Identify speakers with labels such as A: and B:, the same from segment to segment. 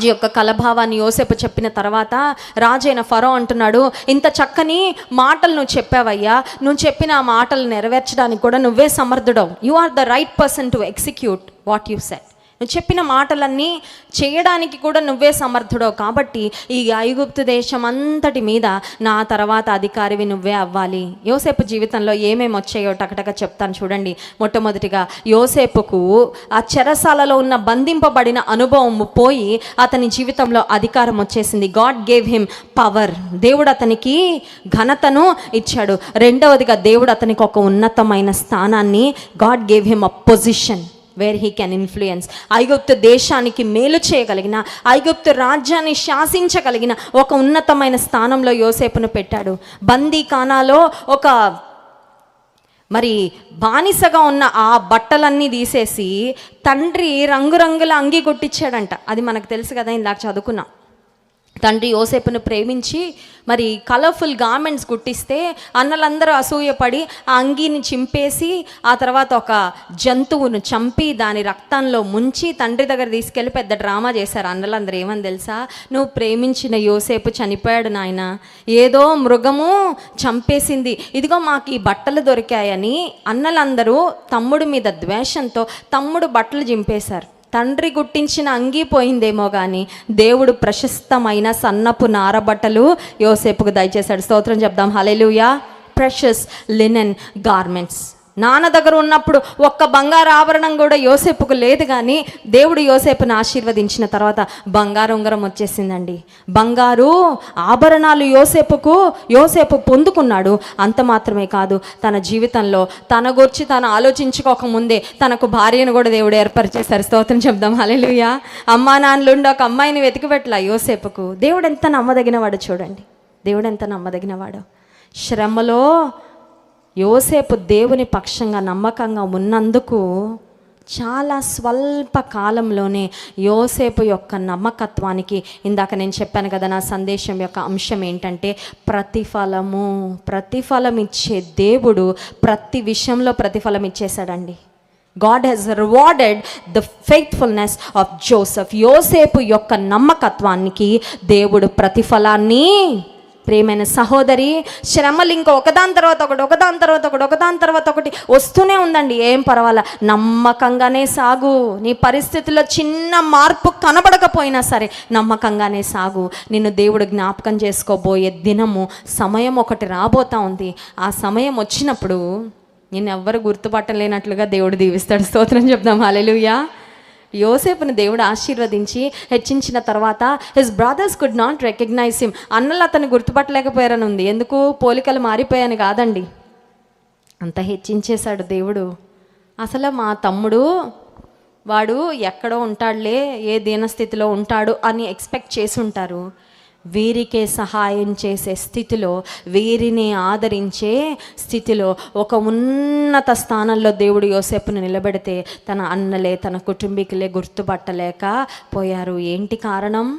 A: రాజు యొక్క కలభావాన్ని యోసేపు చెప్పిన తర్వాత రాజైన ఫరో అంటున్నాడు ఇంత చక్కని మాటలు నువ్వు చెప్పావయ్యా. నువ్వు చెప్పిన ఆ మాటలు నెరవేర్చడానికి కూడా నువ్వే సమర్థుడవు. You are the right person to execute what you set నువ్వు చెప్పిన మాటలన్నీ చేయడానికి కూడా నువ్వే సమర్థుడో కాబట్టి ఈ ఐగుప్తు దేశం అంతటి మీద నా తర్వాత అధికారివి నువ్వే అవ్వాలి. యోసేపు జీవితంలో ఏమేమి వచ్చాయో టకటక చెప్తాను చూడండి. మొట్టమొదటిగా యోసేపుకు ఆ చెరసాలలో ఉన్న బంధింపబడిన అనుభవం పోయి అతని జీవితంలో అధికారం వచ్చేసింది. God gave him power. దేవుడు అతనికి ఘనతను ఇచ్చాడు. రెండవదిగా దేవుడు అతనికి ఒక ఉన్నతమైన స్థానాన్ని God gave him a position. Where he can influence ఐగుప్తు దేశానికి మేలు చేయగలిగిన ఐగుప్తు రాజ్యాన్ని శాసించగలిగిన ఒక ఉన్నతమైన స్థానంలో యోసేపును పెట్టాడు. బందీఖానాలో ఒక మరి బానిసగా ఉన్న ఆ బట్టలన్నీ తీసేసి తండ్రి రంగురంగుల అంగి కొట్టించాడంట అది మనకు తెలుసు కదా ఇందాక చదువుకున్నాం. తండ్రి యోసేపును ప్రేమించి మరి కలర్ఫుల్ గార్మెంట్స్ కుట్టిస్తే అన్నలందరూ అసూయపడి ఆ అంగీని చింపేసి ఆ తర్వాత ఒక జంతువును చంపి దాని రక్తంలో ముంచి తండ్రి దగ్గర తీసుకెళ్ళి పెద్ద డ్రామా చేశారు అన్నలందరూ. ఏమని తెలుసా? నువ్వు ప్రేమించిన యోసేపు చనిపోయాడు నాయన. ఏదో మృగము చంపేసింది. ఇదిగో మాకు ఈ బట్టలు దొరికాయని అన్నలందరూ తమ్ముడు మీద ద్వేషంతో తమ్ముడు బట్టలు చింపేశారు. తండ్రి గుట్టించిన అంగీ పోయిందేమో కానీ దేవుడు ప్రశస్తమైన సన్నపు నారబట్టలు యోసేపుకు దయచేశాడు. స్తోత్రం చెప్దాం. హలెలుయా ప్రెషస్ లినెన్ గార్మెంట్స్ నాన్న దగ్గర ఉన్నప్పుడు ఒక్క బంగారు ఆభరణం కూడా యోసేపుకు లేదు కానీ దేవుడు యోసేపును ఆశీర్వదించిన తర్వాత బంగారు ఉంగరం వచ్చేసిందండి. బంగారు ఆభరణాలు యోసేపుకు యోసేపు పొందుకున్నాడు. అంత మాత్రమే కాదు తన జీవితంలో తన గురించి తను ఆలోచించుకోక ముందే తనకు భార్యను కూడా దేవుడు ఏర్పరిచేశారు. స్తోత్రం చెప్దాం. హల్లెలూయా. అమ్మా నాన్నలుండి ఒక అమ్మాయిని వెతికిపెట్టలా యోసేపుకు. దేవుడు ఎంత నమ్మదగినవాడు చూడండి. దేవుడు ఎంత నమ్మదగినవాడు. శ్రమలో యోసేపు దేవుని పక్షంగా నమ్మకంగా ఉన్నందుకు చాలా స్వల్ప కాలంలోనే యోసేపు యొక్క నమ్మకత్వానికి ఇందాక నేను చెప్పాను కదా నా సందేశం యొక్క అంశం ఏంటంటే ప్రతిఫలము. ప్రతిఫలం ఇచ్చే దేవుడు ప్రతి విషయంలో ప్రతిఫలం ఇచ్చేశాడండి God has rewarded the faithfulness of Joseph యోసేపు యొక్క నమ్మకత్వానికి దేవుడు ప్రతిఫలాన్ని ప్రేమైన సహోదరి శ్రమలు ఇంకా ఒకదాని తర్వాత ఒకటి ఒకదాని తర్వాత ఒకటి ఒకదాని తర్వాత ఒకటి వస్తూనే ఉందండి. ఏం పర్వాలా? నమ్మకంగానే సాగు. నీ పరిస్థితుల్లో చిన్న మార్పు కనబడకపోయినా సరే నమ్మకంగానే సాగు. నిన్ను దేవుడు జ్ఞాపకం చేసుకోబోయే దినము సమయం ఒకటి రాబోతా ఉంది. ఆ సమయం వచ్చినప్పుడు నేను ఎవ్వరు గుర్తుపట్టలేనట్లుగా దేవుడు దీవిస్తాడు. స్తోత్రం చెప్దాం. అలెలుయా యోసేపుని దేవుడు ఆశీర్వదించి హెచ్చించిన తర్వాత his brothers could not recognize him అన్నలు అతను గుర్తుపట్టలేకపోయారని ఉంది. ఎందుకు? పోలికలు మారిపోయాను కాదండి. అంత హెచ్చించేశాడు దేవుడు. అసలు మా తమ్ముడు వాడు ఎక్కడో ఉంటాడులే ఏ దీనస్థితిలో ఉంటాడు అని ఎక్స్పెక్ట్ చేసి ఉంటారు. వీరికే సహాయం చేసే స్థితిలో వీరిని ఆదరించే స్థితిలో ఒక ఉన్నత స్థానంలో దేవుడు యోసేపును నిలబెడితే తన అన్నలే తన కుటుంబీకులే గుర్తుపట్టలేక పోయారు. ఏంటి కారణం?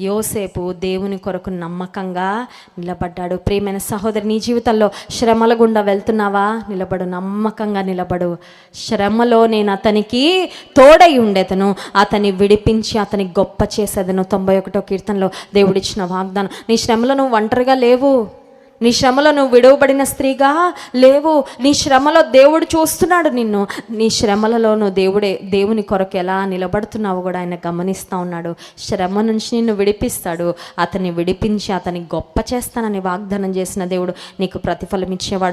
A: యోసేపు దేవుని కొరకు నమ్మకంగా నిలబడ్డాడు. ప్రియమైన సహోదరి నీ జీవితంలో శ్రమల గుండా వెళ్తున్నావా? నిలబడు నమ్మకంగా నిలబడు. శ్రమలో నేను అతనికి తోడై ఉండేదను. అతని విడిపించి అతని గొప్ప చేసేదను. తొంభై ఒకటో కీర్తనలో దేవుడిచ్చిన వాగ్దానం. నీ శ్రమలో నువ్వు ఒంటరిగా లేవు. నీ శ్రమలో నువ్వు విడవబడిన స్త్రీగా లేవు. నీ శ్రమలో దేవుడు చూస్తున్నాడు నిన్ను. నీ శ్రమలలోను దేవుడే దేవుని కొరకు ఎలా నిలబడుతున్నావు కూడా ఆయన గమనిస్తూ ఉన్నాడు. శ్రమ నుంచి నిన్ను విడిపిస్తాడు. అతన్ని విడిపించి అతని గొప్ప చేస్తానని వాగ్దానం చేసిన దేవుడు నీకు ప్రతిఫలం ఇచ్చేవాడు.